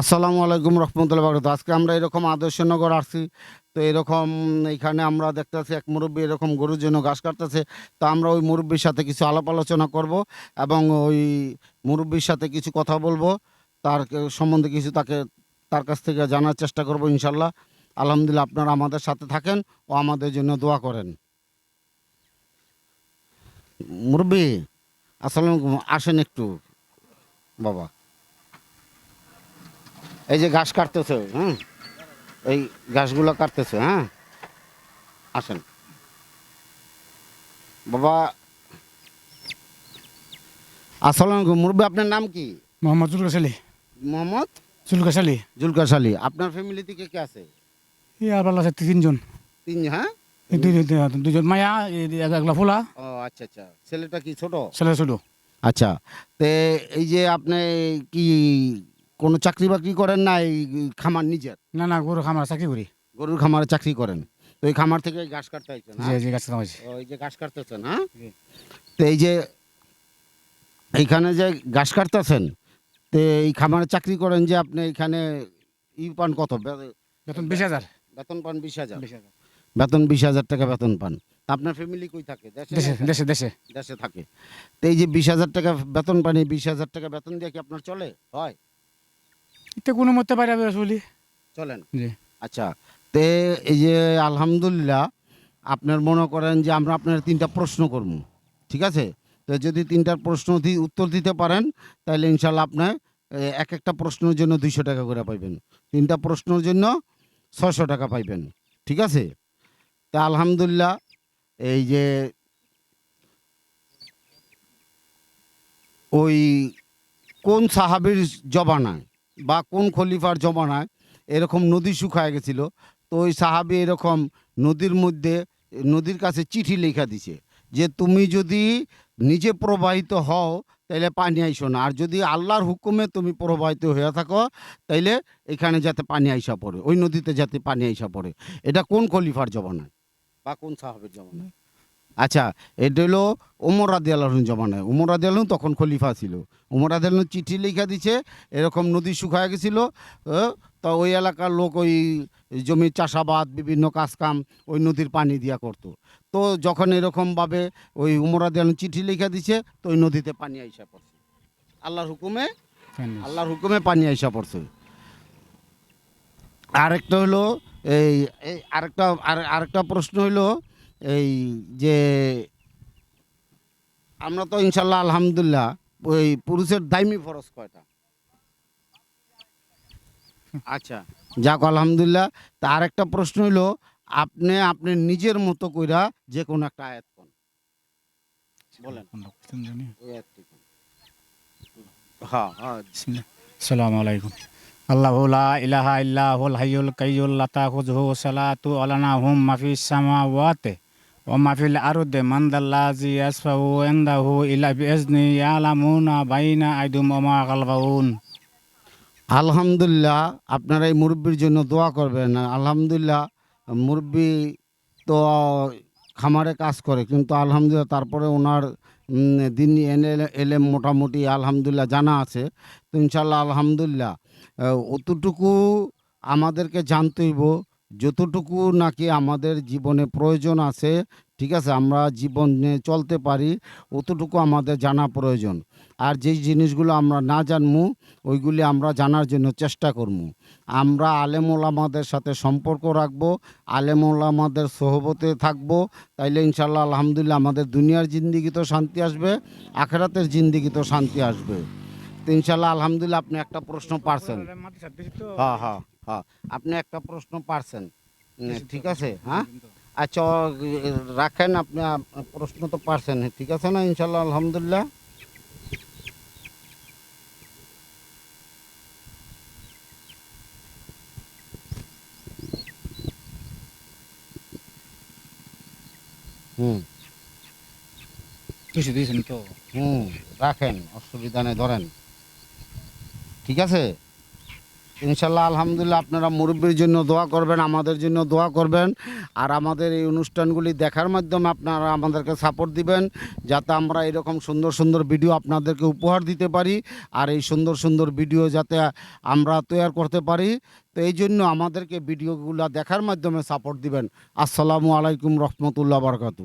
আসসালামু আলাইকুম রহমতুল্লাহ বারকাত আজকে আমরা এরকম আদর্শনগর আসছি। তো এরকম এখানে আমরা দেখতেছি এক মুরব্বী এরকম গরুর জন্য ঘাস কাটতেছে। তো আমরা ওই মুরব্বীর সাথে কিছু আলাপ আলোচনা করব এবং ওই মুরব্বীর সাথে কিছু কথা বলব। তার সম্বন্ধে কিছু তাকে তার কাছ থেকে জানার চেষ্টা করব ইনশাল্লাহ আলহামদুলিল্লাহ আপনারা আমাদের সাথে থাকেন ও আমাদের জন্য দোয়া করেন। মুরব্বী, আসসালামু আলাইকুম। আসেন একটু, বাবা। এই যে ঘাস কাটতেছে হ্যাঁ এই ঘাসগুলো কাটতেছে হ্যাঁ? আসেন। বাবা আসসালামু আলাইকুম মুরব্বী আপনার নাম কি? মোহাম্মদ জুলকাস আলী। মোহাম্মদ? জুলকাস আলী। জুলকাস আলী আপনার ফ্যামিলি থেকে কে আছে? আর আছে তিনজন। তিন হ্যাঁ? দুই- মায়া একলা ফুলা। ও আচ্ছা আচ্ছা। ছেলেটা কি ছোট? ছেলে ছোট। আচ্ছা। তে এই যে আপনি কি কোনো চাকরি বাকরি করেন না এই খামার নিজের? না না গরু খামার চাকরি করি। গরুর খামারে চাকরি করেন? তো এই খামার থেকে ঘাস কাটতে হয়েছে যে যে গাছ কামাইছি ও, এই যে ঘাস কাটতেছেন হ্যাঁ? তো এই যে এইখানে যে ঘাস কাটতেছেন তো এই খামারে চাকরি করেন যে আপনি এখানে ই পান কত? বেতন বিশ হাজার। বেতন পান বিশ হাজার? বেতন বিশ হাজার টাকা বেতন পান। আপনার ফ্যামিলি কই থাকে? দেশে? দেশে দেশে দেশে। দেশে থাকে। তো এই যে বিশ হাজার টাকা বেতন পান এই বিশ হাজার টাকা বেতন দিয়ে কি আপনার চলে? হয়? এটা কোনো মতে পারে চলি চলেন। জি। আচ্ছা তে এই যে আলহামদুলিল্লাহ আপনার মনে করেন যে আমরা আপনার তিনটা প্রশ্ন করব ঠিক আছে? তো যদি তিনটার প্রশ্ন উত্তর দিতে পারেন তাহলে ইনশাল্লাহ আপনার এক একটা প্রশ্নের জন্য দুইশো টাকা করে পাইবেন। তিনটা প্রশ্নের জন্য ছশো টাকা পাইবেন ঠিক আছে? তা আলহামদুলিল্লাহ এই যে ওই কোন সাহাবির জবানায় বা কোন খলিফার জমানায় এরকম নদী শুকায় গেছিল, তো ওই সাহাবি এরকম নদীর মধ্যে, নদীর কাছে চিঠি লেখা দিছে যে তুমি যদি নিজে প্রবাহিত হও তাইলে পানি আইসো না, আর যদি আল্লাহর হুকুমে তুমি প্রবাহিত হয়ে থাকো তাইলে এখানে যাতে পানি আইসা পড়ে, ওই নদীতে যাতে পানি আইসা পড়ে। এটা কোন খলিফার জমানায়? বা কোন সাহাবের জমানায়? আচ্ছা এটা হলো ওমর রাদি আল্লাহর জমানায়। ওমর রাদি আল্লাহ তখন খলিফা ছিল। ওমর রাদি আল্লাহ চিঠি লিখা দিছে এরকম নদী শুকায় গেছিল তা ওই এলাকার লোক ওই জমির চাষাবাদ বিভিন্ন কাজকাম ওই নদীর পানি দিয়া করতো। তো যখন এরকমভাবে ওই উমরাদ চিঠি লিখা দিছে তো ওই নদীতে পানি আইসা পড়ছে। আল্লাহর হুকুমে আল্লাহর হুকুমে পানি আইসা পড়ছে। আরেকটা হলো এই আরেকটা আর- আরেকটা প্রশ্ন হলো এই যে আমরা তো ইনশাল্লাহ আলহামদুলিল্লাহ ওই পুরুষের দাইমি ফরজ কয়টা? আচ্ছা যাক আলহামদুলিল্লাহ। তা আরেকটা প্রশ্ন হলো আপনি আপনি নিজের মতো কইরা যে কোনো একটা আয়াত কোন। বলেন। হ্যাঁ হ্যাঁ। আসসালামু আলাইকুম। আল্লাহ লা ইলাহা ইল্লা হুল হাইয়ুল কাইয়ুল লা তাখুযুহু সালাতু আলানা হুম মাফিস সামাওয়াতি। ওয়া মাফিল আরদি মান দাল্লাযী ইয়াসফাউ ইনদাহু ইলা বিইজনি ইয়ালামুনা বাইনা আইদুম ওয়া মা খালফাহুন আলহামদুলিল্লাহ, আপনারা এই মুরব্বীর জন্য দোয়া করবেন। আলহামদুলিল্লাহ, মুরব্বী তো খামারে কাজ করে, কিন্তু আলহামদুলিল্লাহ তারপরে ওনার দিন এনে, এলে মোটামুটি আলহামদুলিল্লাহ জানা আছে। তো ইনশাল্লাহ আলহামদুলিল্লাহ অতটুকু আমাদেরকে জানতেইব যতটুকু নাকি আমাদের জীবনে প্রয়োজন আছে ঠিক আছে আমরা জীবনে চলতে পারি অতটুকু আমাদের জানা প্রয়োজন। আর যেই জিনিসগুলো আমরা না জানমু ওইগুলি আমরা জানার জন্য চেষ্টা করব আমরা আলেম ওলামাদের সাথে সম্পর্ক রাখব আলেম ওলামাদের সহবতে থাকব তাইলে ইনশাল্লাহ আলহামদুলিল্লাহ আমাদের দুনিয়ার জিন্দিগি তো শান্তি আসবে আখেরাতের জিন্দিগি তো শান্তি আসবে। তো ইনশাল্লাহ আলহামদুলিল্লাহ আপনি একটা প্রশ্ন পারছেন। হ্যাঁ হ্যাঁ। হ্যাঁ আপনি একটা প্রশ্ন পারছেন। ঠিক আছে হ্যাঁ? আচ্ছা রাখেন আপনি প্রশ্ন তো পারছেন ঠিক আছে না ইনশাল্লাহ আলহামদুলিল্লাহ? হুম। কিছু দিয়েছেন তো? হুম রাখেন অসুবিধা নেই ধরেন। ঠিক আছে? ইনশাল্লাহ, আলহামদুলিল্লাহ, আপনারা মুরব্বীর জন্য দোয়া করবেন, আমাদের জন্য দোয়া করবেন। আর আমাদের এই অনুষ্ঠানগুলি দেখার মাধ্যমে আপনারা আমাদেরকে সাপোর্ট দিবেন, যাতে আমরা এরকম সুন্দর সুন্দর ভিডিও আপনাদেরকে উপহার দিতে পারি, আর এই সুন্দর সুন্দর ভিডিও যাতে আমরা তৈরি করতে পারি। তো এই জন্য আমাদেরকে ভিডিওগুলো দেখার মাধ্যমে সাপোর্ট দিবেন। আসসালামু আলাইকুম রহমতুল্লাহ বারকাতু